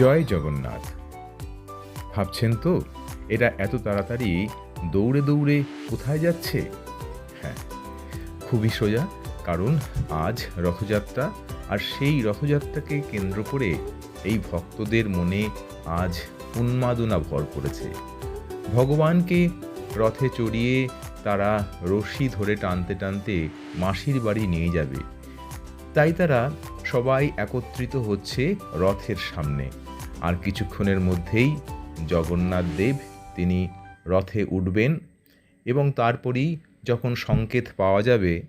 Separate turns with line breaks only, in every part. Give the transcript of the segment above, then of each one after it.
জয় জগন্নাথ। ভাবছেন তো এরা এত তাড়াতাড়ি দৌড়ে দৌড়ে কোথায় যাচ্ছে? হ্যাঁ খুবই সোজা, কারণ আজ রথযাত্রা আর সেই রথযাত্রাকে কেন্দ্র করে এই ভক্তদের মনে আজ উন্মাদনা ভর করেছে ভগবানকে রথে চড়িয়ে তারা রশি ধরে টানতে টানতে মাসির বাড়ি নিয়ে যাবে। তাই তারা সবাই একত্রিত হচ্ছে রথের সামনে। আর কিছুক্ষণের মধ্যেই জগন্নাথ দেব তিনি রথে উঠবেন এবং তারপরই যখন সংকেত পাওয়া যাবে,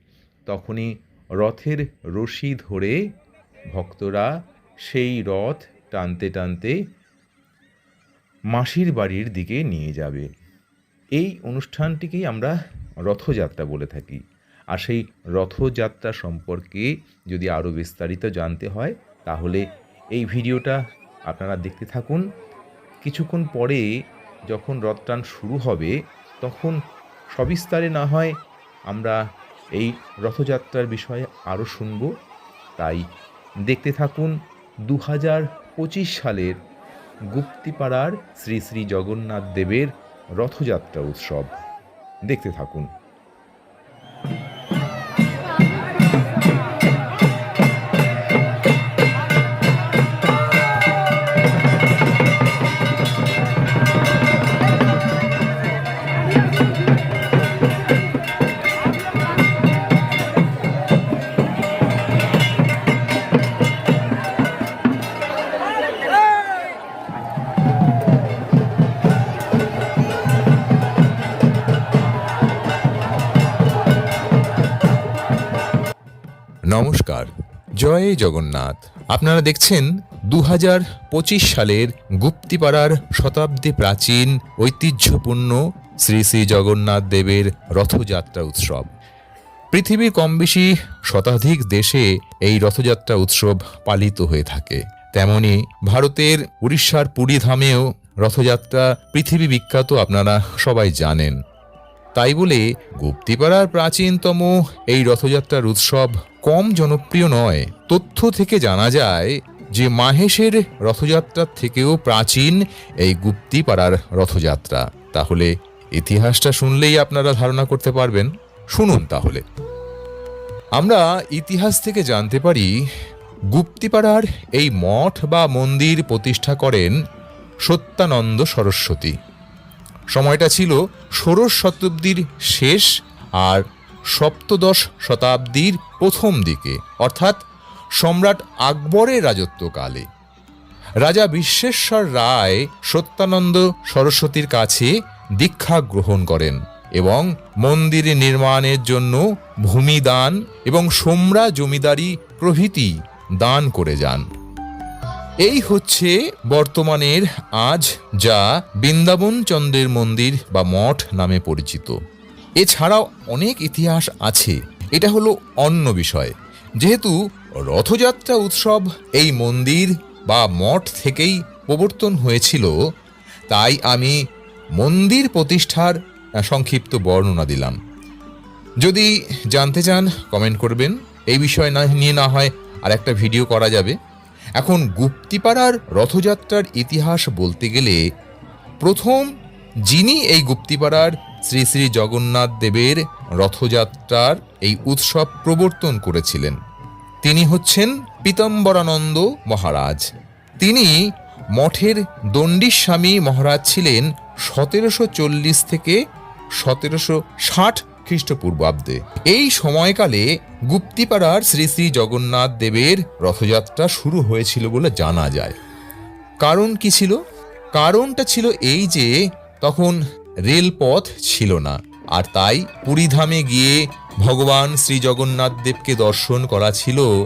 তখনই রথের রশি ধরে ভক্তরা সেই রথ টানতে টানতে মাসির বাড়ির দিকে নিয়ে যাবে। এই অনুষ্ঠানটিকেই আমরা রথযাত্রা বলে থাকি। আর সেই রথযাত্রা সম্পর্কে যদি আরও বিস্তারিত জানতে হয়, তাহলে এই ভিডিওটা আপনারা দেখতে থাকুন। কিছুক্ষণ পরে যখন রথটান শুরু হবে, তখন সবিস্তারে না হয় আমরা এই রথযাত্রার বিষয়ে আরও শুনব। তাই দেখতে থাকুন দু পঁচিশ সালের গুপ্তিপাড়ার শ্রী শ্রী জগন্নাথ দেবের রথযাত্রা উৎসব। দেখতে থাকুন।
নমস্কার। জয় জগন্নাথ। আপনারা দেখছেন দু সালের গুপ্তিপাড়ার শতাব্দী প্রাচীন ঐতিহ্যপূর্ণ শ্রী শ্রী জগন্নাথ দেবের রথযাত্রা উৎসব। পৃথিবীর কম বেশি শতাধিক দেশে এই রথযাত্রা উৎসব পালিত হয়ে থাকে। তেমনি ভারতের উড়িষ্যার পুরী ধামেও রথযাত্রা পৃথিবী বিখ্যাত আপনারা সবাই জানেন। তাই বলে গুপ্তিপাড়ার প্রাচীনতম এই রথযাত্রার উৎসব কম জনপ্রিয় নয়। তথ্য থেকে জানা যায় যে মাহেশের রথযাত্রার থেকেও প্রাচীন এই গুপ্তিপাড়ার রথযাত্রা। তাহলে ইতিহাসটা শুনলেই আপনারা ধারণা করতে পারবেন। শুনুন তাহলে। আমরা ইতিহাস থেকে জানতে পারি, গুপ্তিপাড়ার এই মঠ বা মন্দির প্রতিষ্ঠা করেন সত্যানন্দ সরস্বতী। সময়টা ছিল ষোড়শ শতাব্দীর শেষ আর সপ্তদশ শতাব্দীর প্রথম দিকে, অর্থাৎ সম্রাট আকবরের রাজত্বকালে। রাজা বিশ্বেশ্বর রায় সত্যানন্দ সরস্বতীর কাছে দীক্ষা গ্রহণ করেন এবং মন্দির নির্মাণের জন্য ভূমি দান এবং সোমরা জমিদারি প্রভৃতি দান করে যান। এই হচ্ছে বর্তমানের আজ যা বৃন্দাবন চন্দ্রের মন্দির বা মঠ নামে পরিচিত। এছাড়াও অনেক ইতিহাস আছে। এটা হলো অন্য বিষয়। যেহেতু রথযাত্রা উৎসব এই মন্দির বা মঠ থেকেই প্রবর্তন হয়েছিল, তাই আমি মন্দির প্রতিষ্ঠার সংক্ষিপ্ত বর্ণনা দিলাম। যদি জানতে চান কমেন্ট করবেন। এই বিষয় না, নিয়ে না হয় আর একটা ভিডিও করা যাবে। এখন গুপ্তিপাড়ার রথযাত্রার ইতিহাস বলতে গেলে প্রথম যিনি এই গুপ্তিপাড়ার শ্রী শ্রী জগন্নাথ দেবের রথযাত্রার এই উৎসব প্রবর্তন করেছিলেন। তিনি হচ্ছেন পীতাম্বরানন্দ মহারাজ। তিনি মঠের দণ্ডীস্বামী মহারাজ ছিলেন সতেরোশো চল্লিশ থেকে সতেরোশো ষাট খ্রিস্টপূর্বাব্দে। এই সময়কালে গুপ্তিপাড়ার শ্রী শ্রী জগন্নাথ দেবের রথযাত্রা শুরু হয়েছিল বলে জানা যায়। কারণ কি ছিল? কারণটা ছিল এই যে তখন রেলপথ ছিল না। আর তাই পুরীধামে গিয়ে ভগবান শ্রী জগন্নাথ দেবকে দর্শন করা ছিল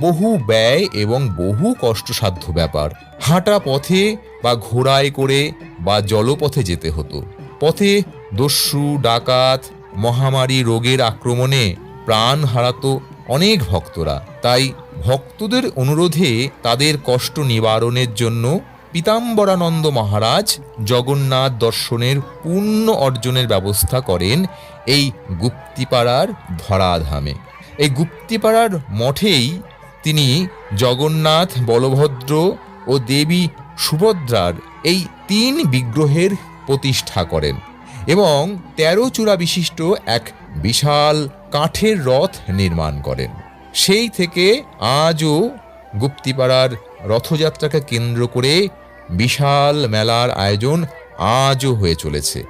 বহু ব্যয় এবং বহু কষ্টসাধ্য ব্যাপার। হাঁটা পথে বা ঘোড়ায় করে বা জলপথে যেতে হতো। পথে দস্যু, ডাকাত, মহামারী রোগের আক্রমণে প্রাণ হারাতো অনেক ভক্তরা। তাই ভক্তদের অনুরোধে তাদের কষ্ট নিবারণের জন্য পীতাম্বরানন্দ মহারাজ জগন্নাথ দর্শনের পূর্ণ অর্জনের ব্যবস্থা করেন এই গুপ্তিপাড়ার ধরাধামে। এই গুপ্তিপাড়ার মঠেই তিনি জগন্নাথ, বলভদ্র ও দেবী সুভদ্রার এই তিন বিগ্রহের প্রতিষ্ঠা করেন এবং তেরো চূড়া বিশিষ্ট এক বিশাল কাঠের রথ নির্মাণ করেন। সেই থেকে আজও গুপ্তিপাড়ার রথযাত্রাকে কেন্দ্র করে বিশাল মেলার আয়োজন আজও হয়ে চলেছে।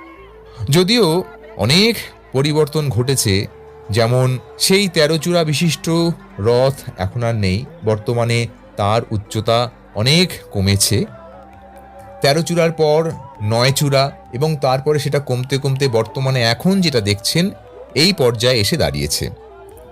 যদিও অনেক পরিবর্তন ঘটেছে, যেমন সেই তেরো চূড়া বিশিষ্ট রথ এখন আর নেই, বর্তমানে তার উচ্চতা অনেক কমেছে। তেরো চূড়ার পর নয় চূড়া এবং তারপরে সেটা কমতে কমতে বর্তমানে এখন যেটা দেখছেন, এই পর্যায়ে এসে দাঁড়িয়েছে।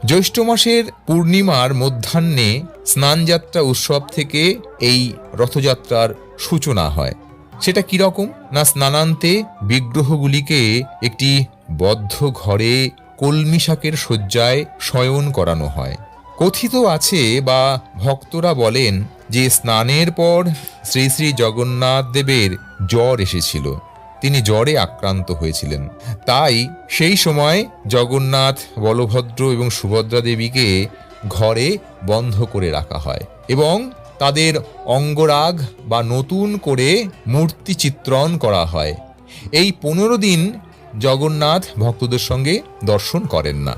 জ্যৈষ্ঠ মাসের পূর্ণিমার মধ্যাহ্নে স্নানযাত্রা উৎসব থেকে এই রথযাত্রার সূচনা হয়। সেটা কীরকম না স্নানান্তে বিগ্রহগুলিকে একটি বদ্ধ ঘরে কলমি শাকের শয্যায় শয়ন করানো হয়। কথিত আছে বা ভক্তরা বলেন যে স্নানের পর শ্রী শ্রী জগন্নাথ দেবের জ্বর এসেছিল। তিনি জ্বরে আক্রান্ত হয়েছিলেন। তাই সেই সময় জগন্নাথ, বলভদ্র এবং সুভদ্রা দেবীকে ঘরে বন্ধ করে রাখা হয় এবং তাদের অঙ্গরাগ বা নতুন করে মূর্তি চিত্রণ করা হয়। এই পনেরো দিন জগন্নাথ ভক্তদের সঙ্গে দর্শন করেন না।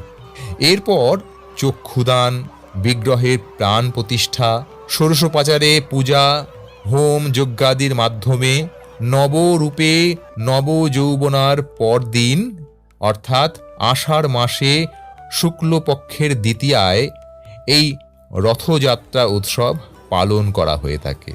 এরপর চক্ষুদান, বিগ্রহের প্রাণ প্রতিষ্ঠা, ষোড়শোপাচারে পূজা, হোম যজ্ঞাদির মাধ্যমে নবরূপে নব যৌবনার পরদিন, অর্থাৎ আষাঢ় মাসে শুক্লপক্ষের দ্বিতীয়ায়, এই রথযাত্রা উৎসব পালন করা হয়ে থাকে।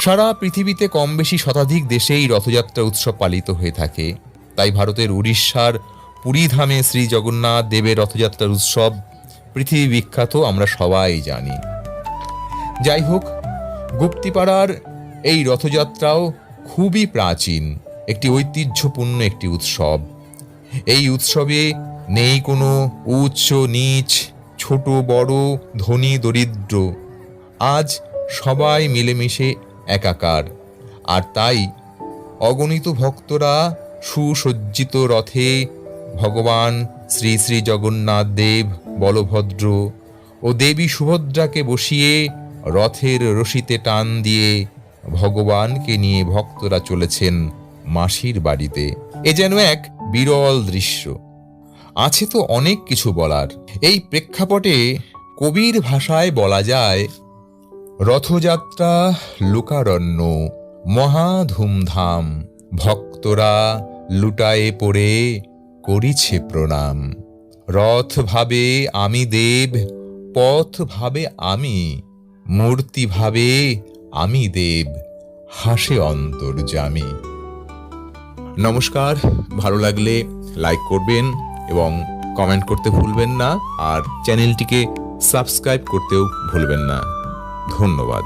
সারা পৃথিবীতে কম বেশি শতাধিক দেশেই রথযাত্রা উৎসব পালিত হয়ে থাকে। তাই ভারতের উড়িষ্যার পুরীধামে শ্রী জগন্নাথ দেবের রথযাত্রার উৎসব পৃথিবী বিখ্যাত, আমরা সবাই জানি। যাই হোক গুপ্তিপাড়ার এই রথযাত্রাও খুবই প্রাচীন, একটি ঐতিহ্যপূর্ণ একটি উৎসব। এই উৎসবে নেই কোনো উচ্চ, নীচ, ছোট, বড়, ধনী, দরিদ্র। আজ সবাই মিলেমিশে একাকার। আর তাই অগণিত ভক্তরা সুসজ্জিত রথে ভগবান শ্রী শ্রী জগন্নাথ দেব, বলভদ্র ও দেবী সুভদ্রাকে বসিয়ে রথের রশিতে টান দিয়ে ভগবানকে নিয়ে ভক্তরা চলেছেন মাসির বাড়িতে। এ যেন এক বিরল দৃশ্য। আছে তো অনেক কিছু বলার। এই প্রেক্ষাপটে কবির ভাষায় বলা যায়, রথযাত্রা লোকারণ্য, মহা ধুমধাম। ভক্তরা লুটায়ে পড়ে করিছে প্রণাম। রথ ভাবে আমি দেব, পথ ভাবে আমি মূর্তি ভাবে আমি দেব, হাসে অন্তর জামি। নমস্কার, ভালো লাগলে লাইক করবেন এবং কমেন্ট করতে ভুলবেন না, আর চ্যানেলটিকে সাবস্ক্রাইব করতেও ভুলবেন না। ধন্যবাদ।